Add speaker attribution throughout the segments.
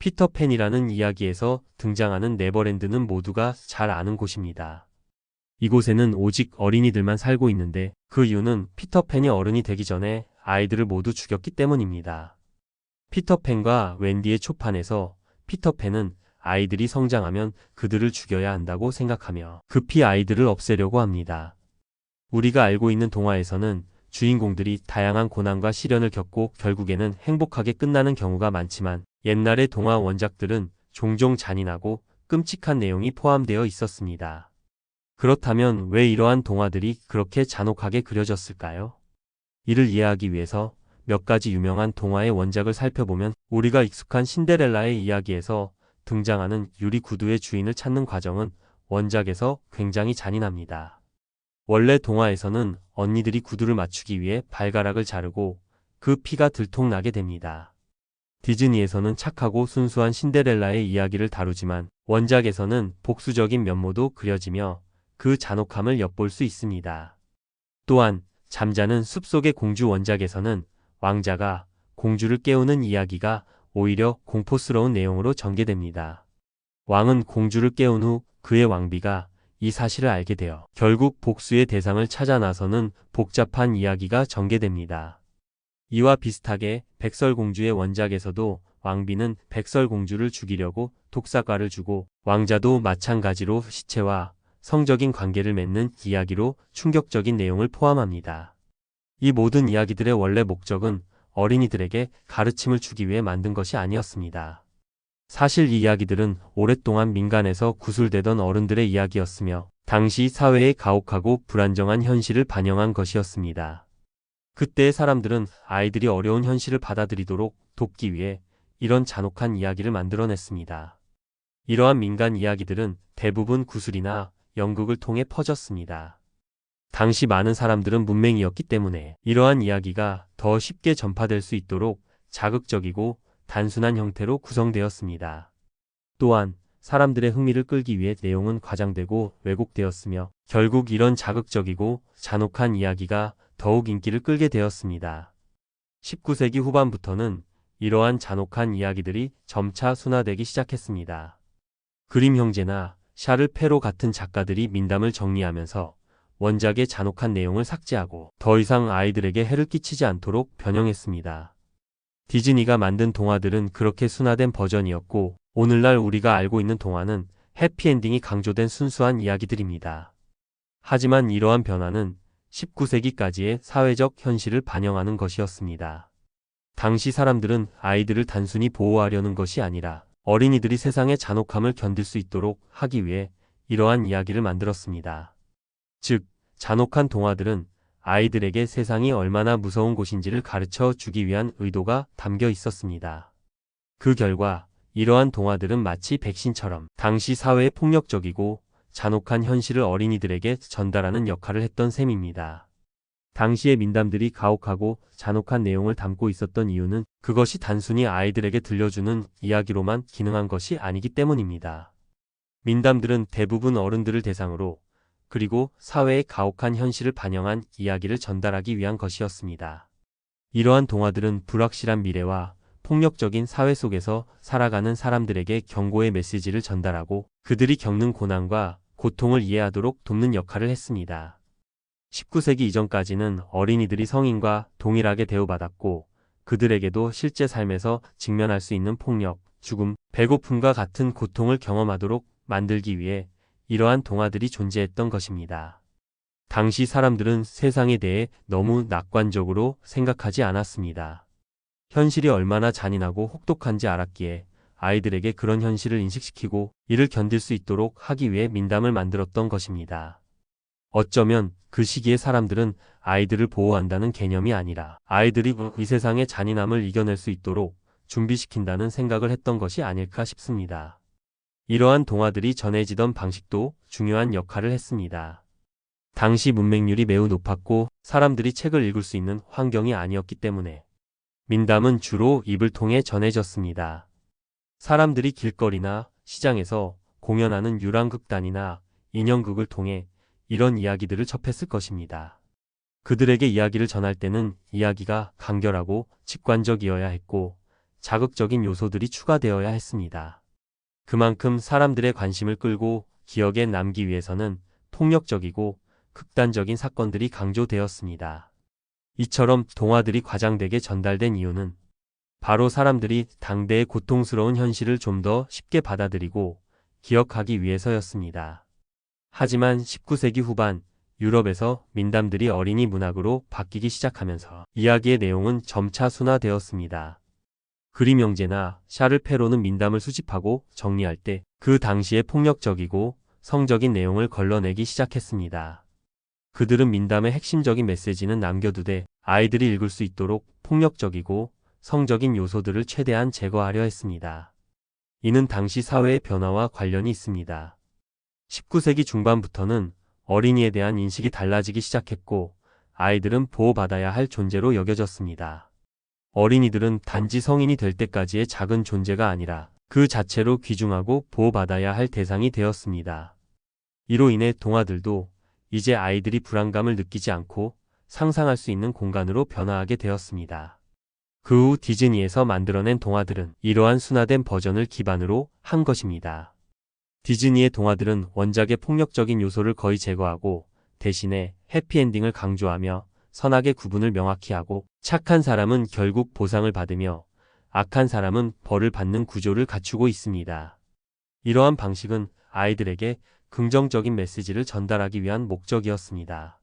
Speaker 1: 피터팬이라는 이야기에서 등장하는 네버랜드는 모두가 잘 아는 곳입니다. 이곳에는 오직 어린이들만 살고 있는데 그 이유는 피터팬이 어른이 되기 전에 아이들을 모두 죽였기 때문입니다. 피터팬과 웬디의 초판에서 피터팬은 아이들이 성장하면 그들을 죽여야 한다고 생각하며 급히 아이들을 없애려고 합니다. 우리가 알고 있는 동화에서는 주인공들이 다양한 고난과 시련을 겪고 결국에는 행복하게 끝나는 경우가 많지만 옛날의 동화 원작들은 종종 잔인하고 끔찍한 내용이 포함되어 있었습니다. 그렇다면 왜 이러한 동화들이 그렇게 잔혹하게 그려졌을까요? 이를 이해하기 위해서 몇 가지 유명한 동화의 원작을 살펴보면 우리가 익숙한 신데렐라의 이야기에서 등장하는 유리 구두의 주인을 찾는 과정은 원작에서 굉장히 잔인합니다. 원래 동화에서는 언니들이 구두를 맞추기 위해 발가락을 자르고 그 피가 들통나게 됩니다. 디즈니에서는 착하고 순수한 신데렐라의 이야기를 다루지만 원작에서는 복수적인 면모도 그려지며 그 잔혹함을 엿볼 수 있습니다. 또한 잠자는 숲속의 공주 원작에서는 왕자가 공주를 깨우는 이야기가 오히려 공포스러운 내용으로 전개됩니다. 왕은 공주를 깨운 후 그의 왕비가 이 사실을 알게 되어 결국 복수의 대상을 찾아 나서는 복잡한 이야기가 전개됩니다. 이와 비슷하게 백설공주의 원작에서도 왕비는 백설공주를 죽이려고 독사과를 주고 왕자도 마찬가지로 시체와 성적인 관계를 맺는 이야기로 충격적인 내용을 포함합니다. 이 모든 이야기들의 원래 목적은 어린이들에게 가르침을 주기 위해 만든 것이 아니었습니다. 사실 이 이야기들은 오랫동안 민간에서 구술되던 어른들의 이야기였으며 당시 사회의 가혹하고 불안정한 현실을 반영한 것이었습니다. 그때의 사람들은 아이들이 어려운 현실을 받아들이도록 돕기 위해 이런 잔혹한 이야기를 만들어냈습니다. 이러한 민간 이야기들은 대부분 구술이나 연극을 통해 퍼졌습니다. 당시 많은 사람들은 문맹이었기 때문에 이러한 이야기가 더 쉽게 전파될 수 있도록 자극적이고 단순한 형태로 구성되었습니다. 또한 사람들의 흥미를 끌기 위해 내용은 과장되고 왜곡되었으며 결국 이런 자극적이고 잔혹한 이야기가 더욱 인기를 끌게 되었습니다. 19세기 후반부터는 이러한 잔혹한 이야기들이 점차 순화되기 시작했습니다. 그림 형제나 샤를 페로 같은 작가들이 민담을 정리하면서 원작의 잔혹한 내용을 삭제하고 더 이상 아이들에게 해를 끼치지 않도록 변형했습니다. 디즈니가 만든 동화들은 그렇게 순화된 버전이었고 오늘날 우리가 알고 있는 동화는 해피엔딩이 강조된 순수한 이야기들입니다. 하지만 이러한 변화는 19세기까지의 사회적 현실을 반영하는 것이었습니다. 당시 사람들은 아이들을 단순히 보호하려는 것이 아니라 어린이들이 세상의 잔혹함을 견딜 수 있도록 하기 위해 이러한 이야기를 만들었습니다. 즉, 잔혹한 동화들은 아이들에게 세상이 얼마나 무서운 곳인지를 가르쳐 주기 위한 의도가 담겨 있었습니다. 그 결과 이러한 동화들은 마치 백신처럼 당시 사회의 폭력적이고 잔혹한 현실을 어린이들에게 전달하는 역할을 했던 셈입니다. 당시의 민담들이 가혹하고 잔혹한 내용을 담고 있었던 이유는 그것이 단순히 아이들에게 들려주는 이야기로만 기능한 것이 아니기 때문입니다. 민담들은 대부분 어른들을 대상으로 그리고 사회의 가혹한 현실을 반영한 이야기를 전달하기 위한 것이었습니다. 이러한 동화들은 불확실한 미래와 폭력적인 사회 속에서 살아가는 사람들에게 경고의 메시지를 전달하고 그들이 겪는 고난과 고통을 이해하도록 돕는 역할을 했습니다. 19세기 이전까지는 어린이들이 성인과 동일하게 대우받았고 그들에게도 실제 삶에서 직면할 수 있는 폭력, 죽음, 배고픔과 같은 고통을 경험하도록 만들기 위해 이러한 동화들이 존재했던 것입니다. 당시 사람들은 세상에 대해 너무 낙관적으로 생각하지 않았습니다. 현실이 얼마나 잔인하고 혹독한지 알았기에 아이들에게 그런 현실을 인식시키고 이를 견딜 수 있도록 하기 위해 민담을 만들었던 것입니다. 어쩌면 그 시기에 사람들은 아이들을 보호한다는 개념이 아니라 아이들이 이 세상의 잔인함을 이겨낼 수 있도록 준비시킨다는 생각을 했던 것이 아닐까 싶습니다. 이러한 동화들이 전해지던 방식도 중요한 역할을 했습니다. 당시 문맹률이 매우 높았고 사람들이 책을 읽을 수 있는 환경이 아니었기 때문에 민담은 주로 입을 통해 전해졌습니다. 사람들이 길거리나 시장에서 공연하는 유랑극단이나 인형극을 통해 이런 이야기들을 접했을 것입니다. 그들에게 이야기를 전할 때는 이야기가 간결하고 직관적이어야 했고 자극적인 요소들이 추가되어야 했습니다. 그만큼 사람들의 관심을 끌고 기억에 남기 위해서는 폭력적이고 극단적인 사건들이 강조되었습니다. 이처럼 동화들이 과장되게 전달된 이유는 바로 사람들이 당대의 고통스러운 현실을 좀 더 쉽게 받아들이고 기억하기 위해서였습니다. 하지만 19세기 후반 유럽에서 민담들이 어린이 문학으로 바뀌기 시작하면서 이야기의 내용은 점차 순화되었습니다. 그림 형제나 샤를 페로는 민담을 수집하고 정리할 때 그 당시의 폭력적이고 성적인 내용을 걸러내기 시작했습니다. 그들은 민담의 핵심적인 메시지는 남겨두되 아이들이 읽을 수 있도록 폭력적이고 성적인 요소들을 최대한 제거하려 했습니다. 이는 당시 사회의 변화와 관련이 있습니다. 19세기 중반부터는 어린이에 대한 인식이 달라지기 시작했고 아이들은 보호받아야 할 존재로 여겨졌습니다. 어린이들은 단지 성인이 될 때까지의 작은 존재가 아니라 그 자체로 귀중하고 보호받아야 할 대상이 되었습니다. 이로 인해 동화들도 이제 아이들이 불안감을 느끼지 않고 상상할 수 있는 공간으로 변화하게 되었습니다. 그 후 디즈니에서 만들어낸 동화들은 이러한 순화된 버전을 기반으로 한 것입니다. 디즈니의 동화들은 원작의 폭력적인 요소를 거의 제거하고 대신에 해피엔딩을 강조하며 선악의 구분을 명확히 하고 착한 사람은 결국 보상을 받으며 악한 사람은 벌을 받는 구조를 갖추고 있습니다. 이러한 방식은 아이들에게 긍정적인 메시지를 전달하기 위한 목적이었습니다.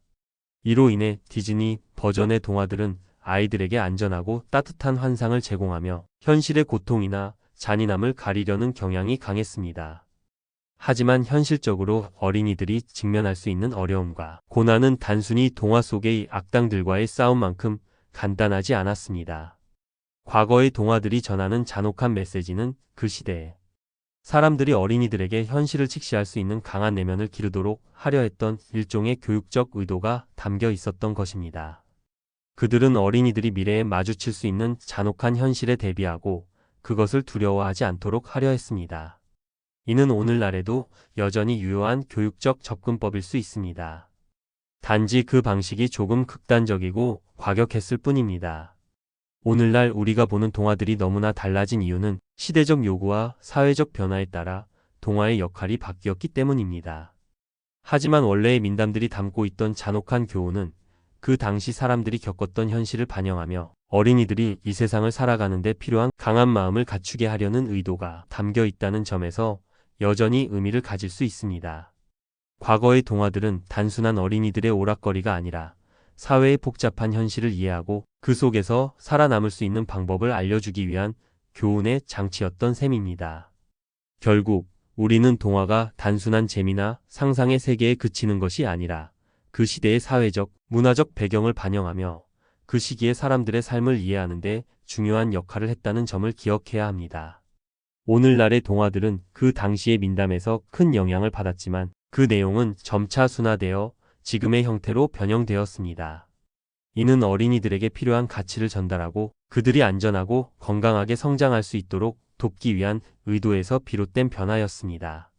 Speaker 1: 이로 인해 디즈니 버전의 동화들은 아이들에게 안전하고 따뜻한 환상을 제공하며 현실의 고통이나 잔인함을 가리려는 경향이 강했습니다. 하지만 현실적으로 어린이들이 직면할 수 있는 어려움과 고난은 단순히 동화 속의 악당들과의 싸움만큼 간단하지 않았습니다. 과거의 동화들이 전하는 잔혹한 메시지는 그 시대에 사람들이 어린이들에게 현실을 직시할 수 있는 강한 내면을 기르도록 하려 했던 일종의 교육적 의도가 담겨 있었던 것입니다. 그들은 어린이들이 미래에 마주칠 수 있는 잔혹한 현실에 대비하고 그것을 두려워하지 않도록 하려 했습니다. 이는 오늘날에도 여전히 유효한 교육적 접근법일 수 있습니다. 단지 그 방식이 조금 극단적이고 과격했을 뿐입니다. 오늘날 우리가 보는 동화들이 너무나 달라진 이유는 시대적 요구와 사회적 변화에 따라 동화의 역할이 바뀌었기 때문입니다. 하지만 원래의 민담들이 담고 있던 잔혹한 교훈은 그 당시 사람들이 겪었던 현실을 반영하며 어린이들이 이 세상을 살아가는데 필요한 강한 마음을 갖추게 하려는 의도가 담겨 있다는 점에서 여전히 의미를 가질 수 있습니다. 과거의 동화들은 단순한 어린이들의 오락거리가 아니라 사회의 복잡한 현실을 이해하고 그 속에서 살아남을 수 있는 방법을 알려주기 위한 교훈의 장치였던 셈입니다. 결국 우리는 동화가 단순한 재미나 상상의 세계에 그치는 것이 아니라 그 시대의 사회적, 문화적 배경을 반영하며 그 시기의 사람들의 삶을 이해하는 데 중요한 역할을 했다는 점을 기억해야 합니다. 오늘날의 동화들은 그 당시의 민담에서 큰 영향을 받았지만 그 내용은 점차 순화되어 지금의 형태로 변형되었습니다. 이는 어린이들에게 필요한 가치를 전달하고 그들이 안전하고 건강하게 성장할 수 있도록 돕기 위한 의도에서 비롯된 변화였습니다.